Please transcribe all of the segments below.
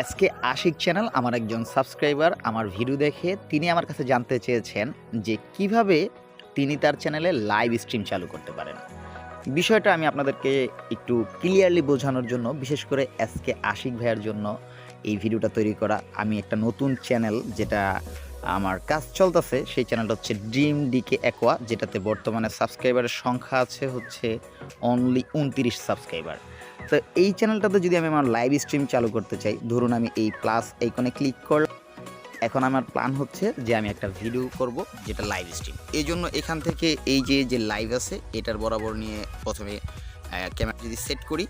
SK Ashiq channel, আমার একজন subscriber, আমার ভিডিও দেখে তিনি আমার কাছে জানতে চেয়েছেন যে কীভাবে তিনি তার চ্যানেলে লাইভ স্ট্রিম চালু করতে পারেন। বিষয়টা আমি আপনাদেরকে একটু ক্লিয়ারলি বোঝানোর জন্য, বিশেষ করে এসকে আশিক ভাইয়ের জন্য এই ভিডিওটা তৈরি করা। আমি একটা নতুন চ্যানেল যেটা আমার কাজ চলতেছে, সেই চ্যানেলটা হচ্ছে ড্রিম ডিকে অ্যাকোয়া যেটাতে বর্তমানে সাবস্ক্রাইবারের সংখ্যা আছে হচ্ছে অনলি উনতিরিশ সাবস্ক্রাইবার তো এই চ্যানেলটাতে যদি আমি আমার লাইভ স্ট্রিম চালু করতে চাই, ধরুন আমি এই প্লাস এইখানে ক্লিক করলাম। এখন আমার প্ল্যান হচ্ছে যে আমি একটা ভিডিও করব যেটা লাইভ স্ট্রিম এই জন্য এখান থেকে এই যে যে লাইভ আছে, এটার বরাবর নিয়ে প্রথমে ক্যামেরা যদি সেট করি।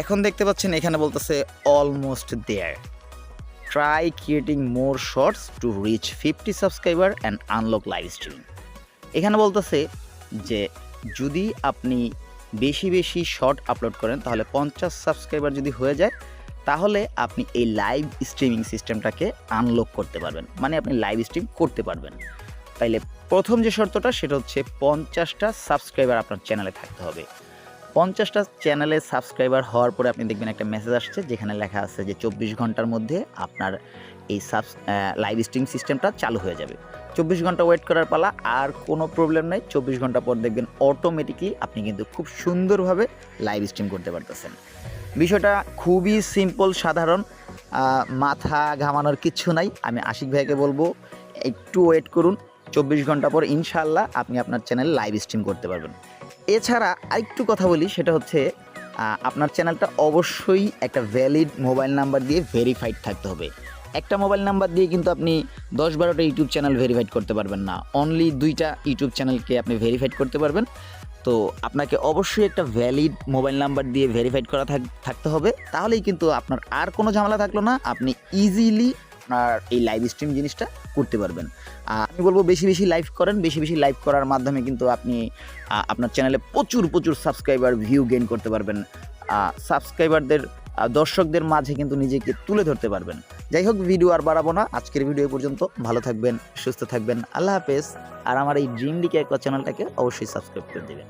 এখন দেখতে পাচ্ছেন এখানে বলতেছে almost there try creating more shorts to reach fifty subscriber and unlock live stream এখানে বলতেছে যে, যদি আপনি বেশি বেশি শর্ট আপলোড করেন, তাহলে পঞ্চাশ সাবস্ক্রাইবার যদি হয়ে যায়, তাহলে আপনি এই লাইভ স্ট্রিমিং সিস্টেমটাকে আনলক করতে পারবেন। মানে আপনি লাইভ স্ট্রিম করতে পারবেন। তাইলে প্রথম যে শর্তটা, সেটা হচ্ছে পঞ্চাশটা সাবস্ক্রাইবার আপনার চ্যানেলে থাকতে হবে। পঞ্চাশটা চ্যানেলে সাবস্ক্রাইবার হওয়ার পরে আপনি দেখবেন একটা মেসেজ আসছে, যেখানে লেখা আছে যে চব্বিশ ঘণ্টার মধ্যে আপনার এই সাব লাইভ স্ট্রিম সিস্টেমটা চালু হয়ে যাবে। চব্বিশ ঘণ্টা ওয়েট করার পালা, আর কোনো প্রবলেম নাই। চব্বিশ ঘণ্টা পর দেখবেন অটোমেটিকলি আপনি কিন্তু খুব সুন্দরভাবে লাইভ স্ট্রিম করতে পারতেছেন। বিষয়টা খুবই সিম্পল সাধারণ মাথা ঘামানোর কিচ্ছু নাই। আমি আশিক ভাইকে বলব, একটু ওয়েট করুন। চব্বিশ ঘণ্টা পর ইনশাল্লাহ আপনি আপনার চ্যানেলে লাইভ স্ট্রিম করতে পারবেন। এছাড়া আরেকটু কথা বলি, সেটা হচ্ছে আপনার চ্যানেলটা অবশ্যই একটা ভ্যালিড মোবাইল নাম্বার দিয়ে ভেরিফাইড থাকতে হবে। একটা মোবাইল নাম্বার দিয়ে কিন্তু আপনি দশ বারোটা ইউটিউব চ্যানেল ভেরিফাইড করতে পারবেন না। অনলি দুইটা ইউটিউব চ্যানেলকে আপনি ভেরিফাইড করতে পারবেন। তো আপনাকে অবশ্যই একটা ভ্যালিড মোবাইল নাম্বার দিয়ে ভেরিফাইড করা থাক- থাকতে হবে। তাহলেই কিন্তু আপনার আর কোনো ঝামেলা থাকল না, আপনি ইজিলি আপনার এই লাইভ স্ট্রিম জিনিসটা করতে পারবেন। আমি বলব বেশি বেশি লাইভ করেন, বেশি বেশি লাইভ করার মাধ্যমে কিন্তু আপনি আপনার চ্যানেলে প্রচুর প্রচুর সাবস্ক্রাইবার ভিউ গেইন করতে পারবেন। সাবস্ক্রাইবারদের দর্শকদের মাঝে কিন্তু নিজেকে তুলে ধরতে পারবেন। যাই হোক ভিডিও আর বাড়াবো না। আজকের ভিডিও পর্যন্ত ভালো থাকবেন, সুস্থ থাকবেন। আল্লাহ হাফেজ। আর আমার এই ড্রিম ডিকে একটা চ্যানেলটাকে অবশ্যই সাবস্ক্রাইব করে দেবেন।